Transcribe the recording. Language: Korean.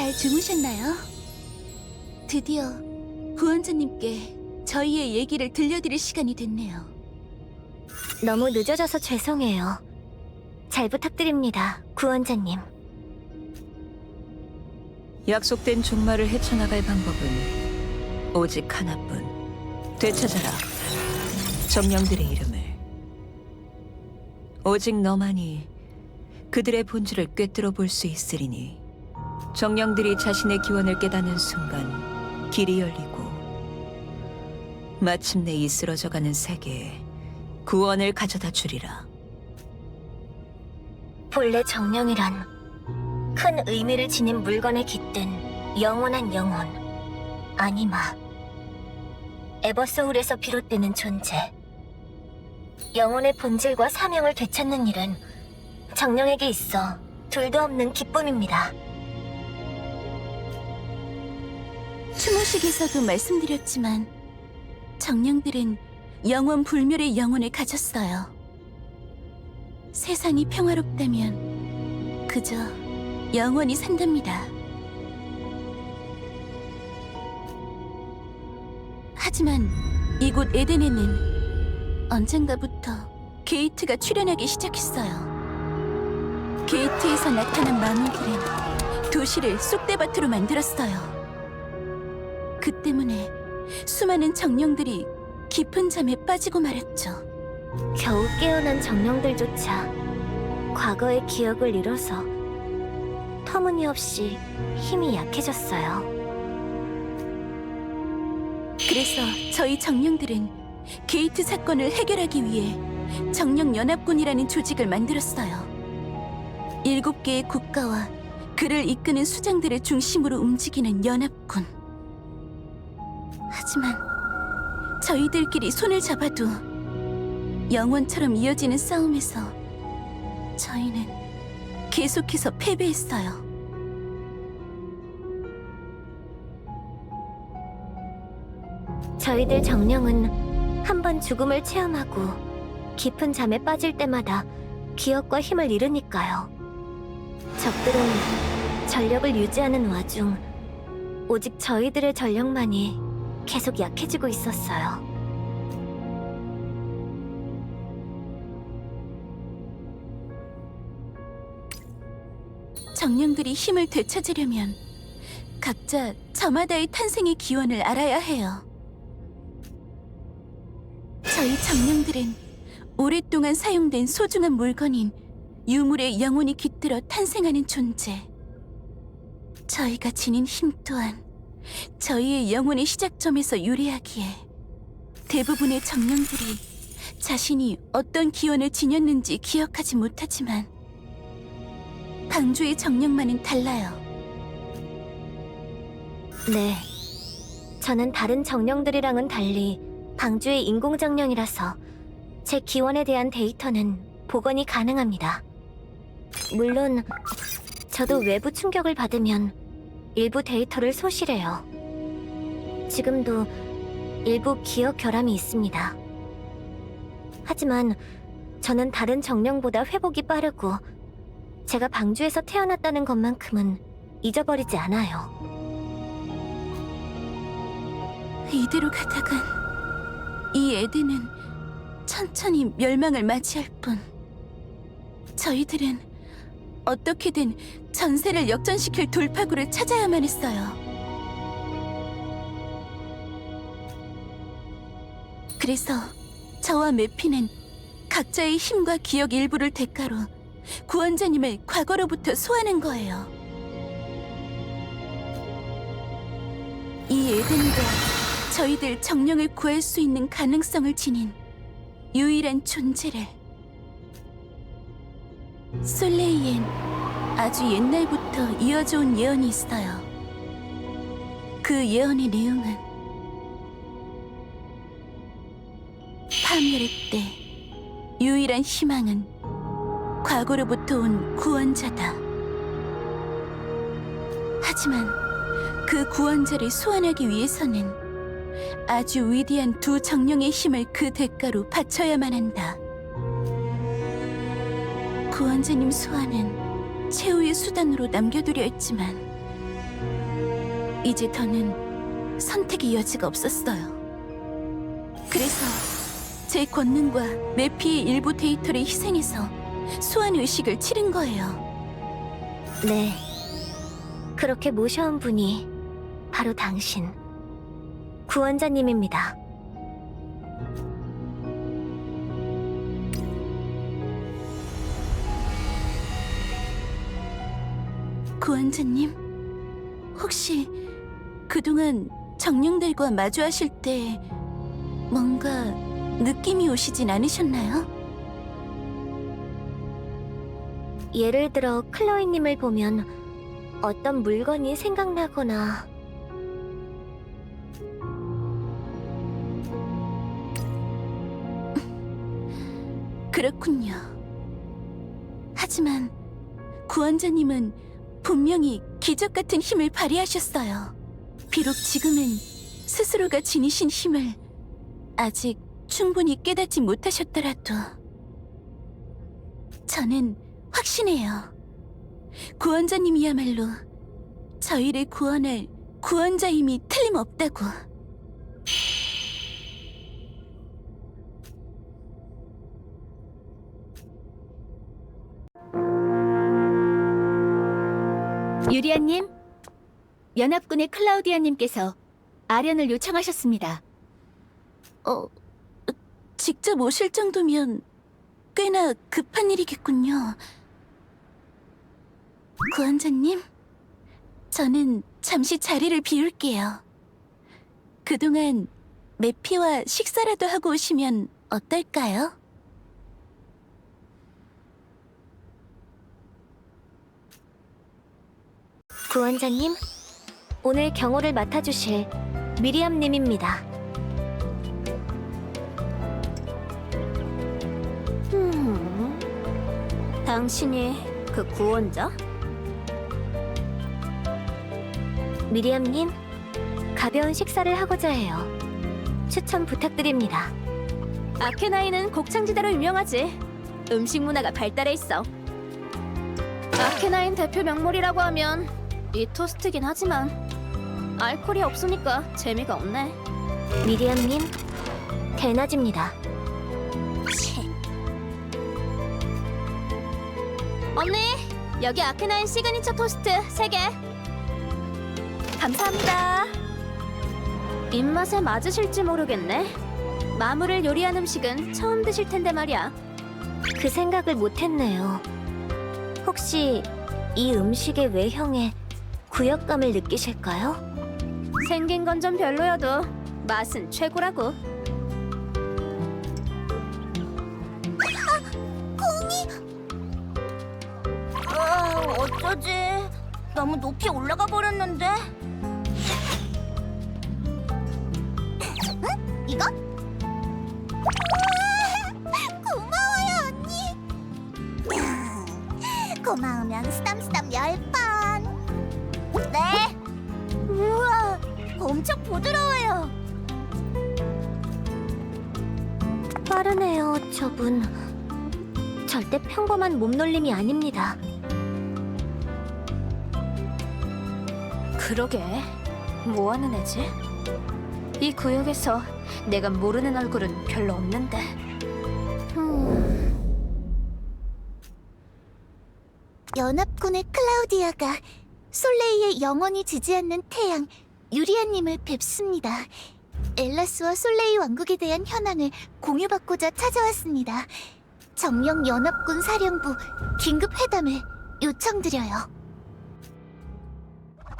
잘 주무셨나요? 드디어 구원자님께 저희의 얘기를 들려드릴 시간이 됐네요. 너무 늦어져서 죄송해요. 잘 부탁드립니다, 구원자님. 약속된 종말을 헤쳐나갈 방법은 오직 하나뿐. 되찾아라. 정령들의 이름을. 오직 너만이 그들의 본질을 꿰뚫어 볼 수 있으리니 정령들이 자신의 기원을 깨닫는 순간 길이 열리고 마침내 이 쓰러져가는 세계에 구원을 가져다 주리라. 본래 정령이란 큰 의미를 지닌 물건에 깃든 영원한 영혼, 아니마. 에버소울에서 비롯되는 존재. 영혼의 본질과 사명을 되찾는 일은 정령에게 있어 둘도 없는 기쁨입니다. 추모식에서도 말씀드렸지만 정령들은 영원 불멸의 영혼을 가졌어요. 세상이 평화롭다면 그저 영원히 산답니다. 하지만 이곳 에덴에는 언젠가부터 게이트가 출현하기 시작했어요. 게이트에서 나타난 마물들은 도시를 쑥대밭으로 만들었어요. 그 때문에 수많은 정령들이 깊은 잠에 빠지고 말았죠. 겨우 깨어난 정령들조차 과거의 기억을 잃어서 터무니없이 힘이 약해졌어요. 그래서 저희 정령들은 게이트 사건을 해결하기 위해 정령연합군이라는 조직을 만들었어요. 일곱 개의 국가와 그를 이끄는 수장들을 중심으로 움직이는 연합군. 하지만 저희들끼리 손을 잡아도 영원처럼 이어지는 싸움에서 저희는 계속해서 패배했어요. 저희들 정령은 한 번 죽음을 체험하고 깊은 잠에 빠질 때마다 기억과 힘을 잃으니까요. 적들은 전력을 유지하는 와중 오직 저희들의 전력만이 계속 약해지고 있었어요. 정령들이 힘을 되찾으려면 각자 저마다의 탄생의 기원을 알아야 해요. 저희 정령들은 오랫동안 사용된 소중한 물건인 유물의 영혼이 깃들어 탄생하는 존재. 저희가 지닌 힘 또한 저희의 영혼의 시작점에서 유래하기에 대부분의 정령들이 자신이 어떤 기원을 지녔는지 기억하지 못하지만 방주의 정령만은 달라요. 네. 저는 다른 정령들이랑은 달리 방주의 인공정령이라서 제 기원에 대한 데이터는 복원이 가능합니다. 물론 저도 외부 충격을 받으면 일부 데이터를 소실해요. 지금도 일부 기억 결함이 있습니다. 하지만 저는 다른 정령보다 회복이 빠르고 제가 방주에서 태어났다는 것만큼은 잊어버리지 않아요. 이대로 가다간 이 에덴은 천천히 멸망을 맞이할 뿐. 저희들은 어떻게든 전세를 역전시킬 돌파구를 찾아야만 했어요. 그래서 저와 메피는 각자의 힘과 기억 일부를 대가로 구원자님을 과거로부터 소환한 거예요. 이 에덴과 저희들 정령을 구할 수 있는 가능성을 지닌 유일한 존재를 솔레이엔 아주 옛날부터 이어져 온 예언이 있어요. 그 예언의 내용은 파멸의 때 유일한 희망은 과거로부터 온 구원자다. 하지만 그 구원자를 소환하기 위해서는 아주 위대한 두 정령의 힘을 그 대가로 바쳐야만 한다. 구원자님 소환은 최후의 수단으로 남겨두려 했지만 이제 더는 선택의 여지가 없었어요. 그래서 제 권능과 메피의 일부 데이터를 희생해서 소환 의식을 치른 거예요. 네. 그렇게 모셔온 분이 바로 당신. 구원자님입니다. 구원자님, 혹시 그동안 정령들과 마주하실 때 뭔가 느낌이 오시진 않으셨나요? 예를 들어 클로이님을 보면 어떤 물건이 생각나거나 그렇군요. 하지만 구원자님은 분명히 기적 같은 힘을 발휘하셨어요. 비록 지금은 스스로가 지니신 힘을 아직 충분히 깨닫지 못하셨더라도 저는 확신해요. 구원자님이야말로 저희를 구원할 구원자임이 틀림없다고. 유리아님, 연합군의 클라우디아님께서 아련을 요청하셨습니다. 어, 직접 오실 정도면 꽤나 급한 일이겠군요. 구원자님, 저는 잠시 자리를 비울게요. 그동안 메피와 식사라도 하고 오시면 어떨까요? 구원자님, 오늘 경호를 맡아주실 미리암님입니다. 음, 당신이 그 구원자? 미리암님, 가벼운 식사를 하고자 해요. 추천 부탁드립니다. 아케나이는 곡창지대로 유명하지. 음식 문화가 발달해 있어. 아케나인 대표 명물이라고 하면 이 토스트긴 하지만 알코올이 없으니까 재미가 없네. 미리암님, 대낮입니다. 언니, 여기 아케나인 시그니처 토스트 3개. 감사합니다. 입맛에 맞으실지 모르겠네. 마물을 요리한 음식은 처음 드실 텐데 말이야. 그 생각을 못했네요. 혹시 이 음식의 외형에 구역감을 느끼실까요? 생긴 건 좀 별로여도 맛은 최고라고. 아, 어쩌지? 너무 높이 올라가 버렸는데. 이거? 고마워요, 언니. 고마우면 쓰담쓰담 열 번. 엄청 부드러워요. 빠르네요, 저분. 절대 평범한 몸놀림이 아닙니다. 그러게, 뭐 하는 애지? 이 구역에서 내가 모르는 얼굴은 별로 없는데. 연합군의 클라우디아가 솔레이의 영원히 지지 않는 태양 유리아님을 뵙습니다. 엘라스와 솔레이 왕국에 대한 현황을 공유받고자 찾아왔습니다. 정령 연합군 사령부 긴급 회담을 요청드려요.